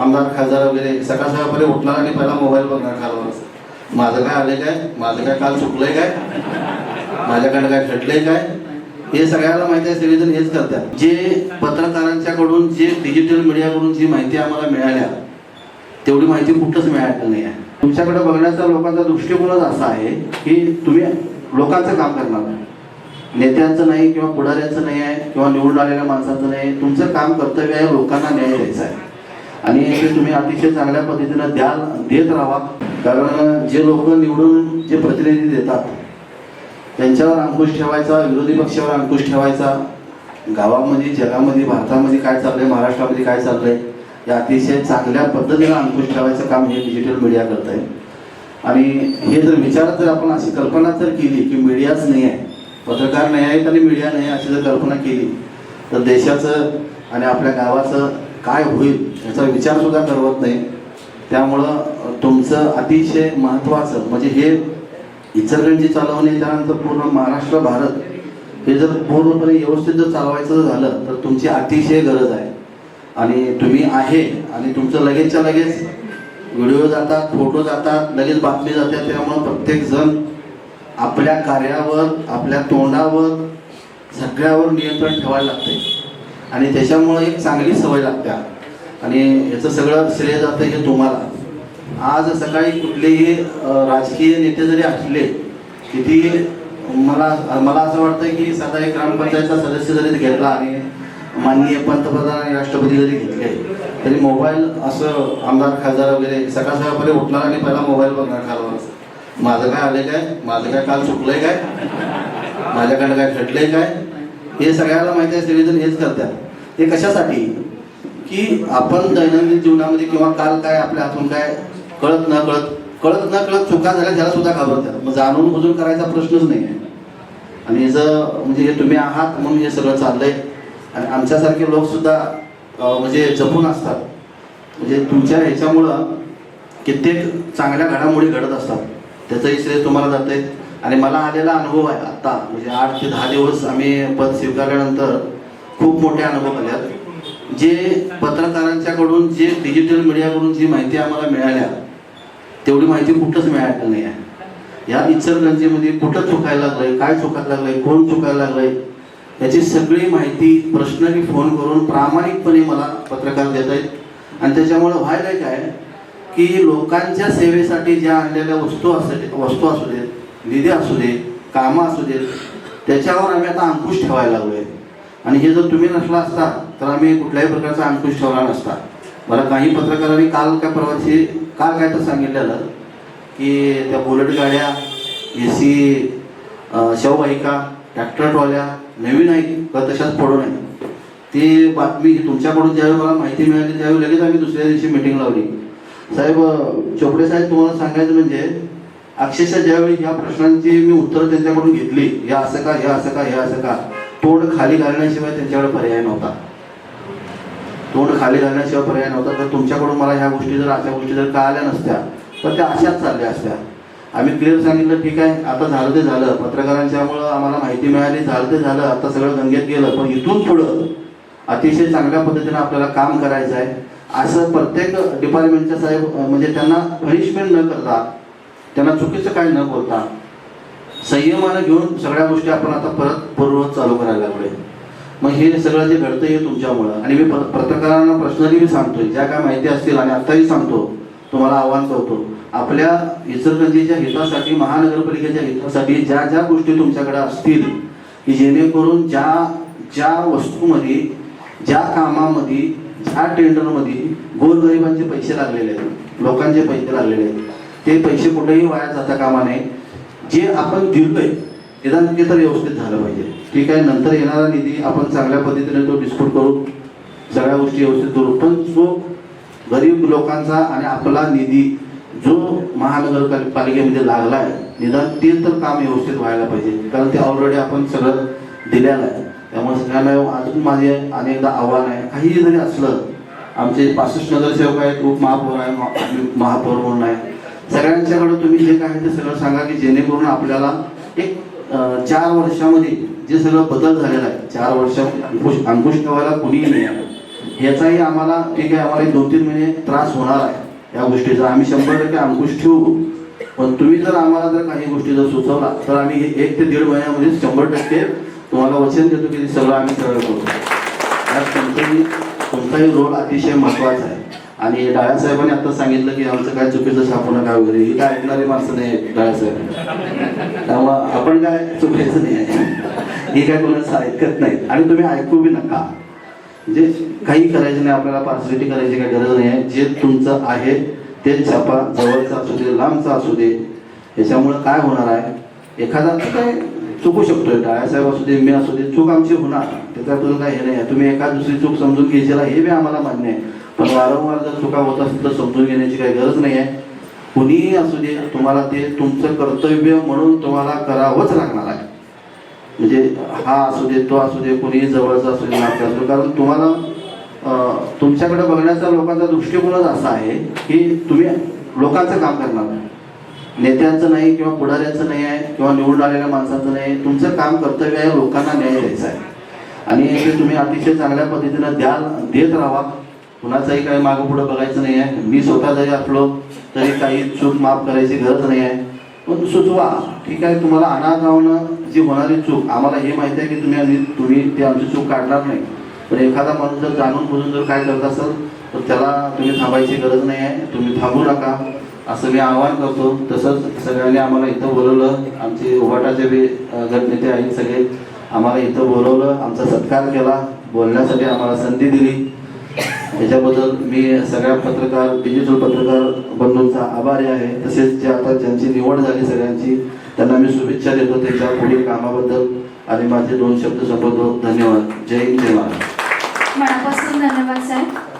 आमदार खासदार वगैरे सकाळ सकाळपर्यंत उठणार आणि पहिला मोबाईल बघणार खालवर. माझं काय आलंय काय? माझं काय काल चुकलंय काय? माझ्याकडे काय घडलंय काय? हे सगळ्याला माहिती आहे सगळेजण हेच करतात. जे पत्रकारांच्याकडून जे डिजिटल मीडियाकडून जी माहिती आम्हाला मिळाल्या तेवढी माहिती कुठंच मिळाली नाही आहे. तुमच्याकडे बघण्याचा लोकांचा दृष्टिकोनच असा आहे की तुम्ही लोकांचं काम करणार नेत्यांचं नाही किंवा पुढाऱ्यांचं नाही आहे किंवा निवडून आलेल्या माणसाचं नाही आहे. तुमचं काम कर्तव्य आहे लोकांना न्याय द्यायचा आहे. आणि ते तुम्ही अतिशय चांगल्या पद्धतीनं द्याल देत राहा. कारण जे लोक निवडून जे प्रतिनिधी देतात त्यांच्यावर अंकुश ठेवायचा विरोधी पक्षावर अंकुश ठेवायचा. गावामध्ये जगामध्ये भारतामध्ये काय चाललंय महाराष्ट्रामध्ये काय चाललंय या अतिशय चांगल्या पद्धतीनं अंकुश ठेवायचं काम हे डिजिटल मीडिया करत आहे आणि हे जर विचारात जर आपण अशी कल्पना जर केली की मीडियाच नाही आहे पत्रकार नाही आहेत आणि मीडिया नाही आहे अशी जर कल्पना केली तर देशाचं आणि आपल्या गावाचं काय होईल याचा विचार सुद्धा करवत नाही. त्यामुळं तुमचं अतिशय महत्त्वाचं म्हणजे हे इचलकरंजी चालवणे त्यानंतर पूर्ण महाराष्ट्र भारत हे जर पूर्णपणे व्यवस्थित जर चालवायचं झालं तर तुमची अतिशय गरज आहे. आणि तुम्ही आहे आणि तुमचं लगेचच्या लगेच व्हिडिओ जातात फोटो जातात लगेच बातमी जातात त्यामुळं प्रत्येक जण आपल्या कार्यावर आपल्या तोंडावर सगळ्यावर नियंत्रण ठेवायला लागते आणि त्याच्यामुळं एक चांगली सवय लागते. आणि याचं सगळं श्रेय जातं हे तुम्हाला. आज सकाळी कुठलेही राजकीय नेते जरी असले किती मला मला असं वाटतं की साधा एक ग्रामपंचायतचा सदस्य जरी घेतला आणि माननीय पंतप्रधान आणि राष्ट्रपती जरी घेतले तरी मोबाईल असं आमदार खासदार वगैरे सकाळ सकाळपर्यंत उठणार आणि पहिला मोबाईल बघणार खालवर. माझं काय आलंय काय? माझं काय काल चुकलंय काय? माझ्याकडे काय घडलंय काय? हे सगळ्याला माहिती आहे सगळेजण हेच करतात. हे कशासाठी? की आपण दैनंदिन जीवनामध्ये किंवा काल काय आपल्या हातून काय कळत न कळत कळत न कळत चुका झाल्या त्याला सुद्धा घाबरतात. मग जाणून बुजून करायचा प्रश्नच नाही. आहे आणि जर म्हणजे हे तुम्ही आहात म्हणून हे सगळं चाललंय. आणि आमच्यासारखे लोक सुद्धा म्हणजे जपून असतात. म्हणजे तुमच्या ह्याच्यामुळं कित्येक चांगल्या घडामोडी घडत असतात. त्याचंही श्रेय तुम्हाला जाते आणि मला आलेला अनुभव आहे आत्ता. म्हणजे आठ ते दहा दिवस आम्ही पद स्वीकारल्यानंतर खूप मोठे अनुभव आल्यात जे पत्रकारांच्याकडून जे डिजिटल मीडियाकडून जी माहिती आम्हाला मिळाल्या तेवढी माहिती कुठंच मिळाली नाही आहे. या इचलकरंजीमध्ये कुठं चुकायला लागलंय काय चुकायला लागलंय कोण चुकायला लागलंय याची सगळी माहिती पर्सनली फोन करून प्रामाणिकपणे मला पत्रकार देत आहेत. आणि त्याच्यामुळं व्हायला काय की लोकांच्या सेवेसाठी ज्या आणलेल्या वस्तू असू वस्तू असू देत निधी असू दे कामं असू देत त्याच्यावर आम्ही आता अंकुश ठेवायला लागलोय. आणि हे जर तुम्ही नसला असता तर आम्ही कुठल्याही प्रकारचा अंकुश ठेवला नसता. मला काही पत्रकारांनी काल काय परवाची काल काय तर सांगितलेलं की त्या बुलेट गाड्या ए सी शववाहिका ट्रॅक्टर ट्रॉल्या नवीन आहे का तशाच पडू नये ती बातमी तुमच्याकडून ज्यावेळी मला माहिती मिळाली त्यावेळी लगेच आम्ही दुसऱ्या दिवशी मिटिंग लावली. साहेब चोपडे साहेब तुम्हाला सांगायचं म्हणजे अक्षरशः ज्यावेळी ह्या प्रश्नांची मी उत्तरं त्यांच्याकडून घेतली हे असं का हे असं का हे असं का? तोंड खाली घालण्याशिवाय त्यांच्याकडे पर्याय नव्हता. तोंड खाली घालण्याशिवाय पर्याय नव्हता. तर तुमच्याकडून मला ह्या गोष्टी जर अशा गोष्टी जर का आल्या नसत्या तर त्या अशाच चालल्या असत्या. आम्ही क्लिअर सांगितलं ठीक आहे आता झालं ते झालं. पत्रकारांच्यामुळं आम्हाला माहिती मिळाली झालं ते झालं. आता सगळं गंगेत गेलं. पण इथून पुढं अतिशय चांगल्या पद्धतीनं आपल्याला काम करायचं आहे. असं प्रत्येक डिपार्टमेंटच्या साहेब म्हणजे त्यांना पनिशमेंट न करता त्यांना चुकीचं काय न बोलता संयमानं घेऊन सगळ्या गोष्टी आपण आता परत पूर्ववत चालू करायला लागलोय. मग हे सगळं जे घडतं हे तुमच्यामुळं. आणि मी पत्रकारांना पर्सनली मी सांगतोय. ज्या काय माहिती असतील आणि आत्ताही सांगतो तुम्हाला आव्हान करतो. आपल्या इचलकरंजीच्या हितासाठी महानगरपालिकेच्या हितासाठी ज्या ज्या गोष्टी तुमच्याकडे असतील की जेणेकरून ज्या ज्या वस्तूमध्ये ज्या कामामध्ये ज्या टेंडरमध्ये गोरगरिबांचे पैसे लागलेले आहेत लोकांचे पैसे लागलेले आहेत ते पैसे कुठेही वाया जाता कामा नये. जे आपण दिलोय निदान ते तर व्यवस्थित झालं पाहिजे. ठीक आहे नंतर येणारा निधी आपण चांगल्या पद्धतीने तो डिस्प्यूट करू सगळ्या गोष्टी व्यवस्थित करू. पण जो गरीब लोकांचा आणि आपला निधी जो महानगरपालिकेमध्ये लागला आहे निदान ते तर काम व्यवस्थित व्हायला पाहिजे. कारण ते ऑलरेडी आपण सगळं दिलेलं आहे. त्यामुळे सगळ्यांना अजून माझे अनेकदा आव्हान आहे. काहीही जरी असलं आमचे पासष्ट नगरसेवक आहेत उपमहापौर आहे महापौर म्हणून आहे. सगळ्यांच्याकडे तुम्ही जे काय आहे ते सगळं सांगा की जेणेकरून आपल्याला एक चार वर्षामध्ये जे सगळं बदल झालेला आहे चार वर्ष अंकुश अंकुश ठेवायला कोणीही नाही आहे याचाही आम्हाला ठीक आहे आम्हाला दोन तीन महिने त्रास होणार आहे या गोष्टीचा. आम्ही शंभर टक्के अंकुश ठेवू. पण तुम्ही जर आम्हाला जर काही गोष्टी जर सुचवला तर आम्ही एक ते दीड महिन्यामध्ये शंभर टक्के तुम्हाला वचन देतो की सगळं आम्ही सरळ करू. त्यात कोणताही कोणताही रोल अतिशय महत्त्वाचा आहे. आणि डाळ्या साहेबांनी आता सांगितलं की आमचं काय चुकीचं छापू नका वगैरे. ही काय ऐकणारी माणसं नाही डाळ्या साहेब त्यामुळं आपण काय चुकायचं नाही आहे. ही काय कोणाचं ऐकत नाहीत आणि तुम्ही ऐकू बी नका. म्हणजे काही करायचं नाही आपल्याला पार्सिलिटी करायची काही गरज नाही आहे. जे तुमचं आहे ते छापा. जवळचा असू दे लांबचा असू दे. याच्यामुळं काय होणार आहे? एखादा काय चुकू शकतोय डाळ्यासाहेब असू दे मी असू दे चूक आमची होणार. त्याच्यातून काही हे नाही. आहे तुम्ही एका दुसरी चूक समजून घ्यायची हे बी आम्हाला मान्य आहे. पण वारंवार जर चुका होत असेल तर समजून घेण्याची काही गरज नाही आहे. कुणीही असू दे तुम्हाला ते तुमचं कर्तव्य म्हणून तुम्हाला करावंच लागणार आहे. म्हणजे हा असू दे तो असू दे कुणीही जवळचा असू दे नातं असू दे. कारण तुम्हाला तुमच्याकडे बघण्याचा लोकांचा दृष्टिकोनच असा आहे की तुम्ही लोकांचं काम करणार नेत्यांचं नाही किंवा पुढाऱ्यांचं नाही आहे किंवा निवडून आलेल्या माणसाचं नाही आहे. तुमचं काम कर्तव्य आहे लोकांना न्याय द्यायचा आहे. आणि ते तुम्ही अतिशय चांगल्या पद्धतीनं द्याल देत राहा. कुणाचंही काही मागं पुढं बघायचं नाही आहे. मी स्वतः जरी असलो तरी काही चूक माफ करायची गरज नाही आहे. पण सुचवा ठीक आहे तुम्हाला अनाथ राहणं जी होणारी चूक आम्हाला हे माहिती आहे की तुम्ही तुम्ही ते आमची चूक काढणार नाही. पण एखादा माणूस जर जाणून बुजून जर काय करत असेल तर त्याला तुम्ही थांबायची गरज नाही आहे. तुम्ही थांबू नका. असं मी आवाहन करतो. तसंच सगळ्यांनी आम्हाला इथं बोलवलं. आमचे उभाटाचे बी गटनेते आहेत सगळे. आम्हाला इथं बोलवलं. आमचा सत्कार केला. बोलण्यासाठी आम्हाला संधी दिली. याच्याबद्दल मी सगळ्या पत्रकार डिजिटल पत्रकार बंधूंचा आभारी आहे. तसेच जे आता ज्यांची निवड झाली सगळ्यांची त्यांना मी शुभेच्छा देतो त्यांच्या पुढील कामाबद्दल. आणि माझे दोन शब्द संपवतो. धन्यवाद. जय हिंद जय महाराज मनापासून धन्यवाद साहेब.